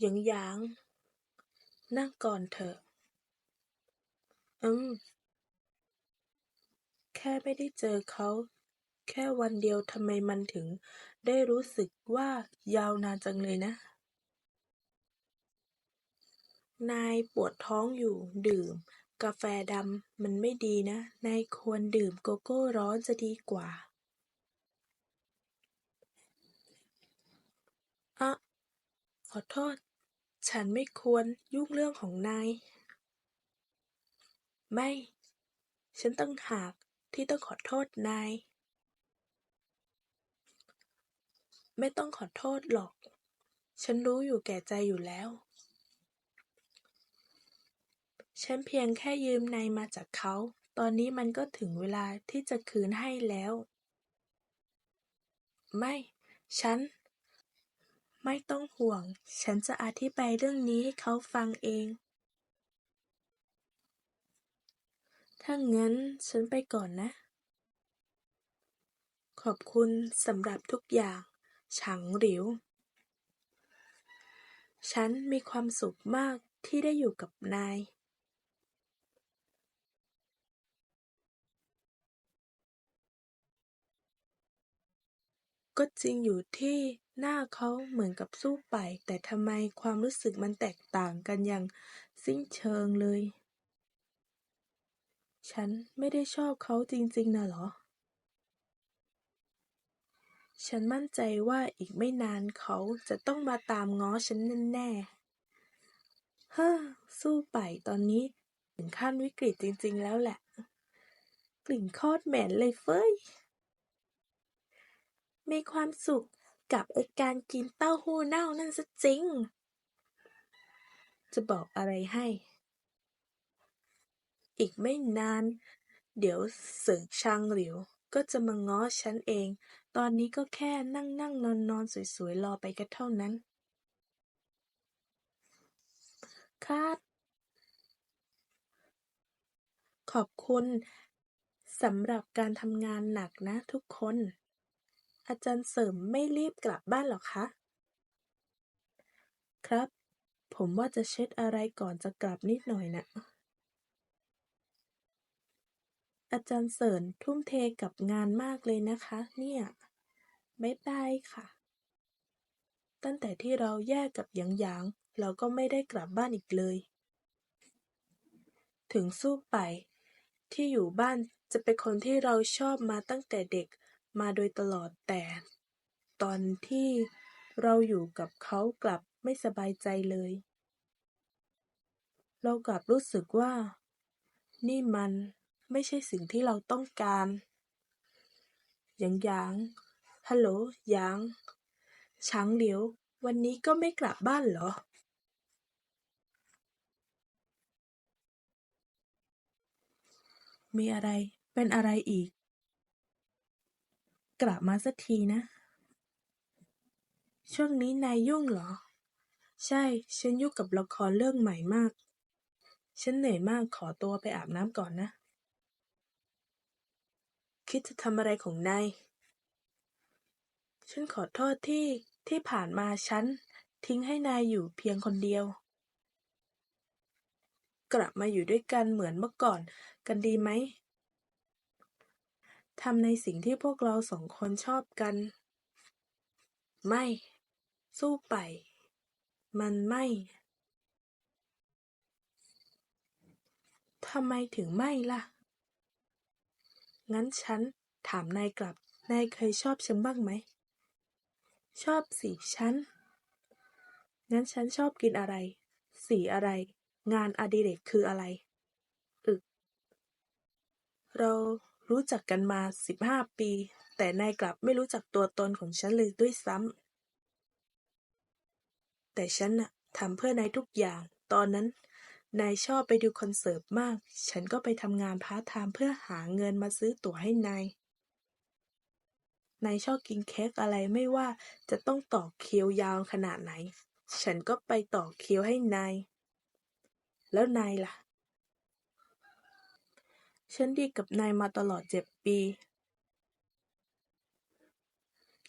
หยางหยาง นั่งก่อนเถอะ อืม แค่ไม่ได้เจอเขา แค่วันเดียวทำไมมันถึง ได้รู้สึกว่ายาวนานจังเลยนะ นายปวดท้องอยู่ดื่ม กาแฟดำมันไม่ดีนะ นายควรดื่มโกโก้ร้อนจะดีกว่าอะขอโทษ ฉันไม่ควรยุ่งเรื่องของนาย ไม่ ฉันต่างหากที่ต้องขอโทษนาย ไม่ต้องขอโทษหรอก ฉันรู้อยู่แก่ใจอยู่แล้ว ฉันเพียงแค่ยืมนายมาจากเขา ตอนนี้มันก็ถึงเวลาที่จะคืนให้แล้ว ไม่ ฉัน ไม่ต้องห่วง ฉันจะอธิบายเรื่องนี้ให้เขาฟังเอง ถ้างั้นฉันไปก่อนนะ ขอบคุณสำหรับทุกอย่าง ฉังหลิว ฉันมีความสุขมากที่ได้อยู่กับนาย ก็จริงอยู่ที่หน้าเขาเหมือนกับสู้ไป แต่ทำไมความรู้สึกมันแตกต่างกันอย่างสิ้นเชิงเลย ฉันไม่ได้ชอบเขาจริงๆนะหรอ ฉันมั่นใจว่าอีกไม่นานเขาจะต้องมาตามง้อฉันแน่ๆเฮ้อสู้ไปตอนนี้ถึงขั้นวิกฤตจริงๆแล้วแหละ กลิ่นคตรเหมนเลยเฟ้ย มีความสุขกับไอการกินเต้าหู้เน่านั่นซะจริง จะบอกอะไรให้ อีกไม่นาน เดี๋ยวเสิงชางหลิวก็จะมาง้อฉันเอง ตอนนี้ก็แค่นั่งนั่งนอนนอนสวยๆ รอไปก็เท่านั้นคาดขอบคุณสำหรับการทำงานหนักนะทุกคน อาจารย์เสริมไม่รีบกลับบ้านหรอคะ ครับ ผมว่าจะเช็ดอะไรก่อนจะกลับนิดหน่อยนะ อาจารย์เสริญทุ่มเทกับงานมากเลยนะคะ เนี่ยบ๊ายบายค่ะ ตั้งแต่ที่เราแยกกับหยางหยาง เราก็ไม่ได้กลับบ้านอีกเลย ถึงสู้ไป ที่อยู่บ้านจะเป็นคนที่เราชอบมาตั้งแต่เด็ก มาโดยตลอด แต่ตอนที่เราอยู่กับเขากลับไม่สบายใจเลย เรากลับรู้สึกว่า นี่มันไม่ใช่สิ่งที่เราต้องการ หยางหยาง ฮัลโหล หยาง ช้างเหลียว วันนี้ก็ไม่กลับบ้านเหรอ มีอะไร เป็นอะไรอีก กลับมาสักทีนะ ช่วงนี้นายยุ่งเหรอ ใช่ ฉันยุ่งกับละครเรื่องใหม่มาก ฉันเหนื่อยมากขอตัวไปอาบน้ำก่อนนะ คิดจะทำอะไรของนาย ฉันขอโทษที่ที่ผ่านมาฉันทิ้งให้นายอยู่เพียงคนเดียว กลับมาอยู่ด้วยกันเหมือนเมื่อก่อนกันดีไหม ทำในสิ่งที่พวกเราสองคนชอบกัน ไม่ สู้ไป มันไม่ ทำไมถึงไม่ล่ะ งั้นฉันถามนายกลับ นายเคยชอบฉันบ้างไหม ชอบสิฉัน งั้นฉันชอบกินอะไร สีอะไร งานอดิเรกคืออะไร อึก เรา รู้จักกันมาสิบห้าปี แต่นายกลับไม่รู้จักตัวตนของฉันเลยด้วยซ้ำ แต่ฉันน่ะทำเพื่อนายทุกอย่าง ตอนนั้น นายชอบไปดูคอนเสิร์ตมาก ฉันก็ไปทำงานพาร์ทไทม์เพื่อหาเงินมาซื้อตั๋วให้นาย นายชอบกินเค้กอะไรไม่ว่าจะต้องต่อคิวยาวขนาดไหน ฉันก็ไปต่อคิวให้นาย แล้วนายล่ะ ฉันดีกับนายมาตลอดเจ็ดปี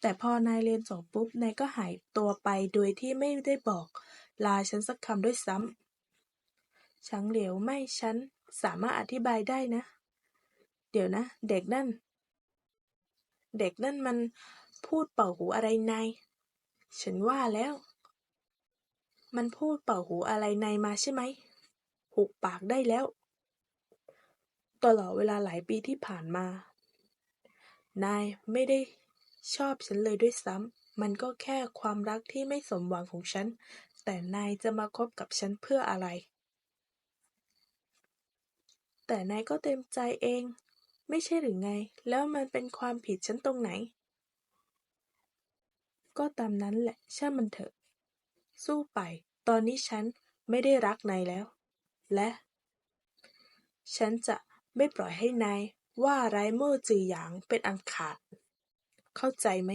แต่พอนายเรียนจบปุ๊บ นายก็หายตัวไปโดยที่ไม่ได้บอก ลาฉันสักคำด้วยซ้ำฉังเหลียวไม่ฉันสามารถอธิบายได้นะ เดี๋ยวนะ เด็กนั่น เด็กนั่นมันพูดเป่าหูอะไรนาย ฉันว่าแล้ว มันพูดเป่าหูอะไรนายมาใช่ไหม หุบปากได้แล้ว ตลอดเวลาหลายปีที่ผ่านมา นายไม่ได้ชอบฉันเลยด้วยซ้ำ มันก็แค่ความรักที่ไม่สมหวังของฉัน แต่นายจะมาคบกับฉันเพื่ออะไร แต่นายก็เต็มใจเอง ไม่ใช่หรือไง แล้วมันเป็นความผิดฉันตรงไหน ก็ตามนั้นแหละช่างมันเถอะ สู้ไป ตอนนี้ฉันไม่ได้รักนายแล้ว และ ฉันจะ ไม่ปล่อยให้นายว่าร้ายเม่อจือหยางเป็นอันขาด เข้าใจไหม